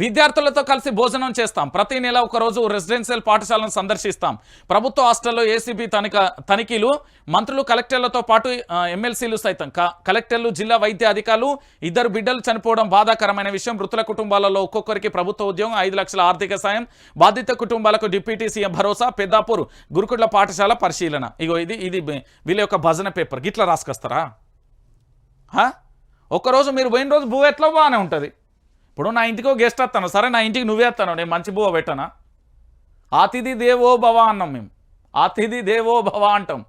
విద్యార్థులతో కలిసి భోజనం చేస్తాం. ప్రతి నెల ఒకరోజు రెసిడెన్షియల్ పాఠశాలను సందర్శిస్తాం. ప్రభుత్వ హాస్టల్లో ఏసీబీ తనిఖ తనిఖీలు మంత్రులు కలెక్టర్లతో పాటు ఎమ్మెల్సీలు సైతం. కలెక్టర్లు జిల్లా వైద్య అధికారులు ఇద్దరు బిడ్డలు చనిపోవడం బాధాకరమైన విషయం. మృతుల కుటుంబాలలో ఒక్కొక్కరికి ప్రభుత్వ ఉద్యోగం ఐదు లక్షల ఆర్థిక సాయం. బాధిత కుటుంబాలకు డిప్యూటీ సీఎం భరోసా. పెద్దాపూర్ గురుకుట్ల పాఠశాల పరిశీలన. ఇగో ఇది ఇది వీళ్ళ యొక్క భజన పేపర్. గిట్లా రాసుకొస్తారా? ఒకరోజు మీరు పోయిన రోజు భూ ఎట్లా బాగానే ఉంటుంది. ఇప్పుడు నా ఇంటికి గెస్ట్ వస్తాను. సరే నా ఇంటికి నువ్వే వస్తాను. నేను మంచి బువ్వ పెట్టనా? అతిథి దేవో భవ అన్నాం మేము. అతిథి దేవో భవ అంటాం.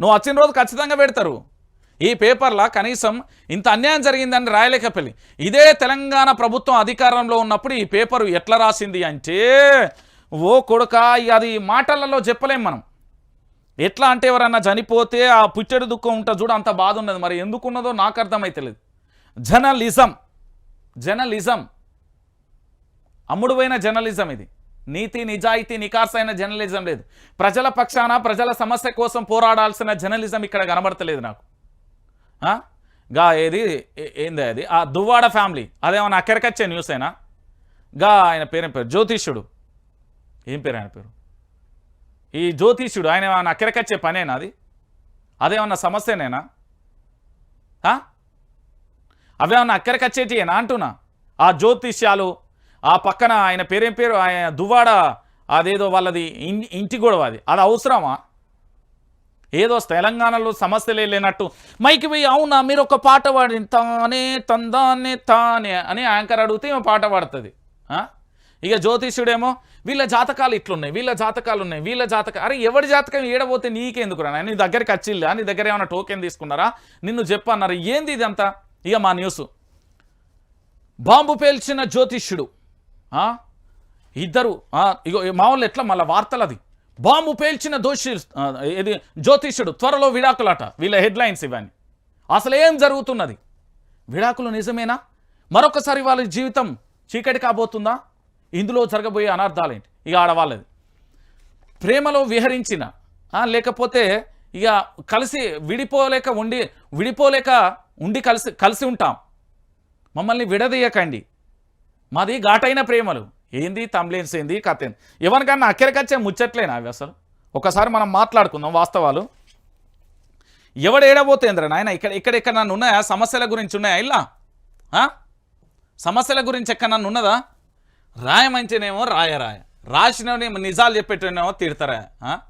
నువ్వు వచ్చిన రోజు ఖచ్చితంగా పెడతారు. ఈ పేపర్లో కనీసం ఇంత అన్యాయం జరిగిందని రాయలేకపోయి. ఇదే తెలంగాణ ప్రభుత్వం అధికారంలో ఉన్నప్పుడు ఈ పేపరు ఎట్లా రాసింది అంటే ఓ కొడుక ఇక అది మాటలలో చెప్పలేం మనం. ఎట్లా అంటే ఎవరన్నా చనిపోతే ఆ పుట్టెడు దుఃఖం ఉంటుంది చూడ అంత బాధ ఉన్నది. మరి ఎందుకు ఉన్నదో అర్థమైతే లేదు జర్నలిజం. జర్నలిజం. అమ్ముడుపోయిన జర్నలిజం ఇది. నీతి నిజాయితీ నికార్సైన జర్నలిజం లేదు. ప్రజల పక్షాన ప్రజల సమస్య కోసం పోరాడాల్సిన జర్నలిజం ఇక్కడ కనబడతలేదు నాకు. గా ఏది ఏంది అది? ఆ దువ్వాడ ఫ్యామిలీ. అదేమన్నా అక్కడికొచ్చే న్యూస్ అయినా గా ఆయన పేరేం పేరు? జ్యోతిష్యుడు. ఏం పేరు ఆయన పేరు? ఈ జ్యోతిష్యుడు ఆయన ఏమన్నా అక్కడికొచ్చే పనేనా అది? అదేమన్నా సమస్యనేనా? అవేమన్నా అక్కడికొచ్చేటియేనా అంటున్నా. ఆ జ్యోతిష్యాలు ఆ పక్కన ఆయన పేరేం పేరు? ఆయన దువ్వాడ అదేదో వాళ్ళది ఇంటి గొడవ అది. అది అవసరమా? ఏదో తెలంగాణలో సమస్యలే లేనట్టు. మైకి పోయి అవునా మీరు ఒక పాట పాడి తానే తందానే తానే అని యాంకర్ అడిగితే పాట పాడుతుంది. ఇక జ్యోతిష్యుడేమో వీళ్ళ జాతకాలు ఇట్లున్నాయి వీళ్ళ జాతకాలు ఉన్నాయి వీళ్ళ జాతకాలు అరే ఎవరి జాతకం ఏడబోతే నీకెందుకు రా నీ దగ్గరికి వచ్చిల్లా? నీ దగ్గర ఏమైనా టోకెన్ తీసుకున్నారా? నిన్ను చెప్పన్నారా? ఏంది ఇదంతా? ఇక మా న్యూస్. బాంబు పేల్చిన జ్యోతిష్యుడు ఇద్దరు ఇగో మామూలు ఎట్లా మళ్ళీ వార్తలు అది బాంబు పేల్చిన దోషి ఇది జ్యోతిష్యుడు త్వరలో విడాకులట వీళ్ళ హెడ్లైన్స్ ఇవన్నీ. అసలు ఏం జరుగుతున్నది? విడాకులు నిజమేనా? మరొకసారి వాళ్ళ జీవితం చీకటి కాబోతుందా? ఇందులో జరగబోయే అనార్థాలేంటి? ఇక ఆడవాళ్ళది. ప్రేమలో విహరించిన లేకపోతే ఇక కలిసి విడిపోలేక ఉండి విడిపోలేక ఉండి కలిసి కలిసి ఉంటాం. మమ్మల్ని విడదీయకండి. మాది ఘాటైన ప్రేమలు. ఏంది తమ్లేన్స్ ఏంది కథ ఏంది? ఎవరికన్నా అక్కడికచ్చే ముచ్చట్లేనా అవి అసలు? ఒకసారి మనం మాట్లాడుకుందాం వాస్తవాలు. ఎవడేడబోతేంద్ర నాయన? ఇక్కడ ఇక్కడ ఎక్కడ నన్ను ఉన్నాయా? సమస్యల గురించి ఉన్నాయా? ఇలా సమస్యల గురించి ఎక్కడ నన్ను ఉన్నదా? రాయమంటేనేమో రాయరాయ రాయ. రాసినవి నిజాలు చెప్పేటేనేమో తిడతారా?